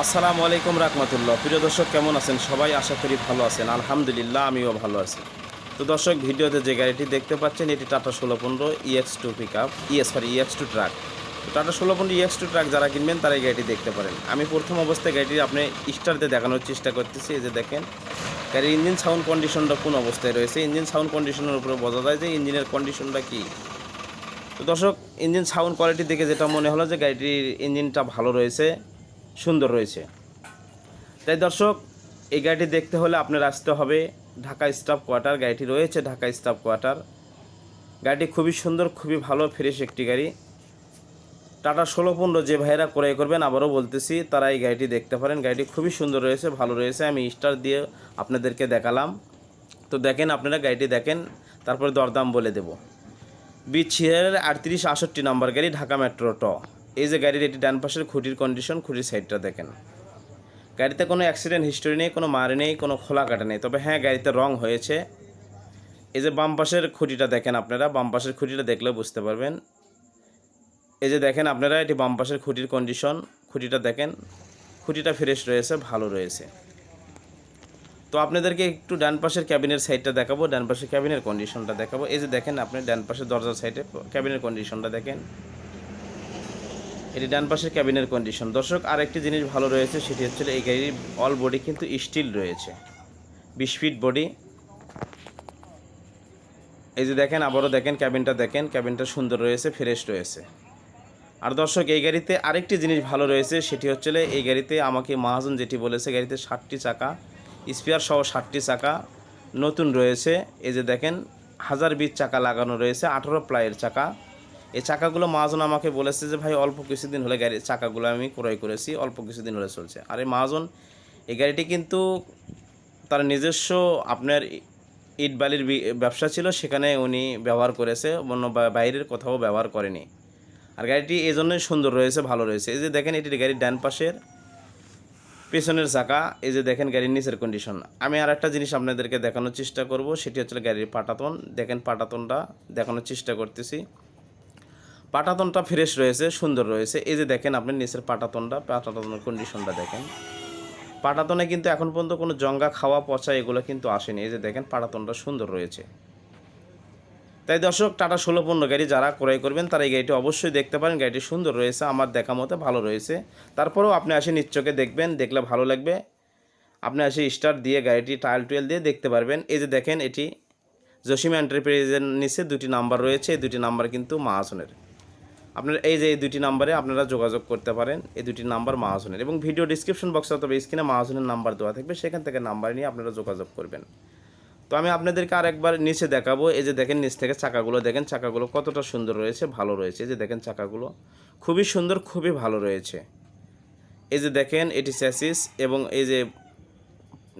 আসসালামু আলাইকুম রাহমাতুল্লাহ। প্রিয় দর্শক, কেমন আছেন? সবাই আশা করি ভালো আছেন। আলহামদুলিল্লাহ, আমিও ভালো আছি। তো দর্শক, ভিডিওতে যে গাড়িটি দেখতে পাচ্ছেন, এটি টাটা ষোলো পনেরো EX two pick up ES sorry EX two truck Tata ষোলো পনেরো ইএক্স টু ট্রাক যারা কিনবেন, তারা এই গাড়িটি দেখতে পারেন। আমি প্রথম অবস্থায় গাড়িটি আপনি স্টারতে দেখানোর চেষ্টা করতেছি। এই যে দেখেন, গাড়ির ইঞ্জিন সাউন্ড কন্ডিশনটা কোন অবস্থায় রয়েছে? ইঞ্জিন সাউন্ড কন্ডিশনের উপরে বোঝা যায় যে ইঞ্জিনের কন্ডিশনটা কী। তো দর্শক, ইঞ্জিন সাউন্ড কোয়ালিটি দেখে যেটা মনে হলো যে গাড়িটির ইঞ্জিনটা ভালো রয়েছে। সুন্দর রয়েছে। তাই দর্শক, এই গাড়িটি দেখতে হলে আপনার আসতে হবে ঢাকা স্টাফ কোয়ার্টার। গাড়িটি রয়েছে ঢাকা স্টাফ কোয়ার্টার। গাড়িটি খুবই সুন্দর, খুবই ভালো, ফ্রেশ একটি গাড়ি। টাটা ষোলো পনেরো যে ভাইয়েরা ক্রয় করবেন, আবারও বলতেছি, তারা এই গাড়িটি দেখতে পারেন। গাড়িটি খুবই সুন্দর রয়েছে, ভালো রয়েছে। আমি স্টার দিয়ে আপনাদেরকে দেখালাম। তো দেখেন আপনারা গাড়িটি দেখেন, তারপরে দরদাম বলে দেব। দেবো বিছিয়ার আটত্রিশ আষট্টি নাম্বার গাড়ি, ঢাকা মেট্রো ট। এই যে গাড়ির এটি ডান পাশের খুঁটির কন্ডিশন খুঁটির সাইডটা দেখেন। গাড়িতে কোনো অ্যাক্সিডেন্ট হিস্টোরি নেই, কোনো মারে নেই, কোনো খোলা কাটা নেই। তবে হ্যাঁ গাড়িতে রং হয়েছে। এই যে বাম পাশের খুঁটিটা দেখেন আপনারা, বাম পাশের খুঁটিটা দেখলে বুঝতে পারবেন। এই যে দেখেন আপনারা, এটি বাম পাশের খুঁটির কন্ডিশন খুঁটিটা দেখেন। খুঁটিটা ফ্রেশ রয়েছে, ভালো রয়েছে। তো আপনাদেরকে একটু ডান পাশের ক্যাবিনের সাইডটা দেখাবো, ডান পাশের ক্যাবিনের কন্ডিশনটা দেখাবো। এই যে দেখেন আপনি ডান পাশের দরজার সাইডে ক্যাবিনের কন্ডিশনটা দেখেন। এটি ডান পাশের ক্যাবিনের কন্ডিশন দর্শক, আরেকটি জিনিস ভালো রয়েছে, সেটি হচ্ছে এই গাড়ির অল বডি কিন্তু স্টিল রয়েছে। বিশ ফিট বডি এই যে দেখেন, আবারও দেখেন ক্যাবিনটা দেখেন ক্যাবিনটা সুন্দর রয়েছে ফ্রেশ রয়েছে। আর দর্শক, এই গাড়িতে আরেকটি জিনিস ভালো রয়েছে, সেটি হচ্ছে এই গাড়িতে আমাকে মহাজন যেটি বলেছে, গাড়িতে ষাটটি চাকা স্পেয়ার সহ ষাটটি চাকা নতুন রয়েছে। এই যে দেখেন, হাজার বিশ চাকা লাগানো রয়েছে, আঠারো প্লাইয়ের চাকা। এই চাকাগুলো মহাজন আমাকে বলেছে যে, ভাই, অল্প কিছুদিন হলে গাড়ির চাকাগুলো আমি ক্রয় করেছি, অল্প কিছুদিন হলে চলছে। আর এই মহাজন এই গাড়িটি কিন্তু তার নিজস্ব আপনার ইট বালির ব্যবসা ছিল, সেখানে উনি ব্যবহার করেছে, অন্য বাইরের কোথাও ব্যবহার করেনি। আর গাড়িটি এই জন্যই সুন্দর রয়েছে, ভালো রয়েছে। এই যে দেখেন এটি গাড়ির ডান পাশের পেছনের চাকা, এই যে দেখেন গাড়ির নিচের কন্ডিশন আমি আর একটা জিনিস আপনাদেরকে দেখানোর চেষ্টা করব, সেটি হচ্ছে গাড়ির পাটাতন। দেখেন, পাটাতনটা দেখানোর চেষ্টা করতেছি। পাটাতনটা ফ্রেশ রয়েছে, সুন্দর রয়েছে। এই যে দেখেন আপনি নিচের পাটাতনটা, পাটাতনের কন্ডিশনটা দেখেন। পাটাতনে কিন্তু এখন পর্যন্ত কোনো জঙ্গা খাওয়া, পচা এগুলো কিন্তু আসেনি। এই যে দেখেন পাটাতনটা সুন্দর রয়েছে। তাই দর্শক, টাটা ষোলো পণ্য গাড়ি যারা ক্রয় করবেন, তারা এই গাড়িটি অবশ্যই দেখতে পারেন। গাড়িটি সুন্দর রয়েছে, আমার দেখা মতো ভালো রয়েছে। তারপরেও আপনি আসে নিচ্চকে দেখবেন, দেখলে ভালো লাগবে। আপনি আসে স্টার দিয়ে গাড়িটি টায়াল টুয়েল দিয়ে দেখতে পারবেন। এই যে দেখেন এটি জসিম এন্টারপ্রাইজের নিচে দুটি নাম্বার রয়েছে। এই দুটি নাম্বার কিন্তু মাহাজনের আপনার এই যে এই দুটি নাম্বারে আপনারা যোগাযোগ করতে পারেন, এই দুটি নাম্বার মাহাজনের এবং ভিডিও ডিসক্রিপশন বক্সে অথবা স্ক্রিনে মাহাজনের নাম্বার দেওয়া থাকবে, সেখান থেকে নাম্বার নিয়ে আপনারা যোগাযোগ করবেন। তো আমি আপনাদেরকে আরেকবার নিচে দেখাবো, এই যে দেখেন নিচ থেকে চাকাগুলো, দেখেন চাকাগুলো কতটা সুন্দর রয়েছে, ভালো রয়েছে। এই যে দেখেন চাকাগুলো খুবই সুন্দর, খুবই ভালো রয়েছে। এই যে দেখেন, এটি স্যাসিস এবং এই যে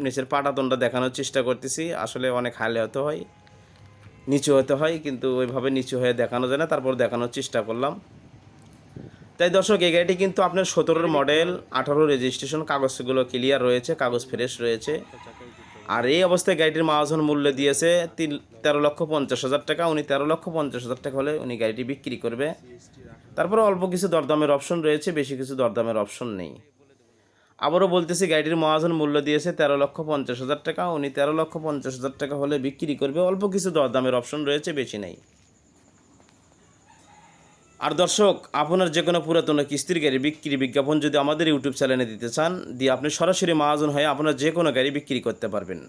নিচের পাটাতনটা দেখানোর চেষ্টা করতেছি, আসলে অনেক হাইলে হতে হয়। নিচু হতে হয়, কিন্তু ওইভাবে নিচু হয়ে দেখানো যায় না। তারপর দেখানোর চেষ্টা করলাম। তাই দর্শক, এই গাড়িটি কিন্তু আপনার সতেরোর মডেল আঠারো রেজিস্ট্রেশন কাগজগুলো ক্লিয়ার রয়েছে, কাগজ ফ্রেশ রয়েছে। আর এই অবস্থায় গাড়িটির মহাজন মূল্য দিয়েছে তিন, তেরো লক্ষ পঞ্চাশ হাজার টাকা। উনি তেরো লক্ষ পঞ্চাশ হাজার টাকা হলে উনি গাড়িটি বিক্রি করবে। তারপরে অল্প কিছু দরদামের অপশন রয়েছে, বেশি কিছু দরদামের অপশন নেই। আবারও বলতেছি, গাড়িটির মহাজন মূল্য দিয়েছে তেরো লক্ষ পঞ্চাশ হাজার টাকা। উনি তেরো লক্ষ পঞ্চাশ হাজার টাকা হলে বিক্রি করবে। অল্প কিছু দরদামের অপশন রয়েছে, বেশি নেই। আর দর্শক, আপনার যে কোনো পুরাতন কিস্তির গাড়ি বিক্রি বিজ্ঞাপন যদি আমাদের ইউটিউব চ্যানেলে দিতে চান, দিয়ে আপনি সরাসরি মহাজন হয়ে আপনার যে কোনো গাড়ি বিক্রি করতে পারবেন।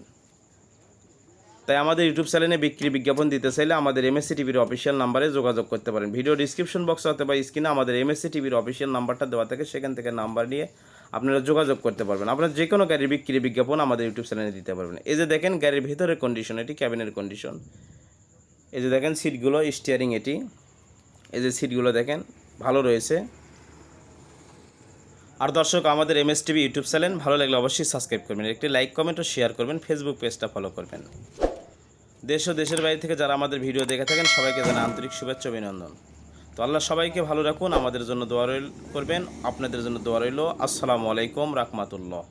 তাই আমাদের ইউটিউব চ্যানেলে বিক্রি বিজ্ঞাপন দিতে চাইলে আমাদের এমএসসি টিভির অফিসিয়াল নাম্বারে যোগাযোগ করতে পারেন। ভিডিও ডিসক্রিপশন বক্সে অথবা স্ক্রিনে আমাদের এমএসসি টিভির অফিসিয়াল নাম্বারটা দেওয়া থাকে। সেখান থেকে নাম্বার নিয়ে আপনারা যোগাযোগ করতে পারবেন। আপনারা যে কোনো গাড়ির বিক্রি বিজ্ঞাপন আমাদের ইউটিউব চ্যানেলে দিতে পারবেন। এই যে দেখেন, গাড়ির ভিতরের কন্ডিশন এটি ক্যাবিনের কন্ডিশন এই যে দেখেন সিটগুলো স্টিয়ারিং এটি। এই যে সিটগুলো দেখেন, ভালো রয়েছে। আর দর্শক, আমাদের M S TV YouTube channel ভালো লাগলে অবশ্যই সাবস্ক্রাইব করবেন। একটি লাইক কমেন্ট ও শেয়ার করবেন ফেসবুক পেজটা ফলো করবেন। দেশ ও দেশের বাইরে থেকে যারা আমাদের ভিডিও দেখে থাকেন, সবাইকে জানা আন্তরিক শুভেচ্ছা, অভিনন্দন। তো আল্লাহ সবাইকে ভালো রাখুন, আমাদের জন্য দোয়া রইল, করবেন। আপনাদের জন্য দোয়া রইল, আসসালামু আলাইকুম রাহমাতুল্লাহ।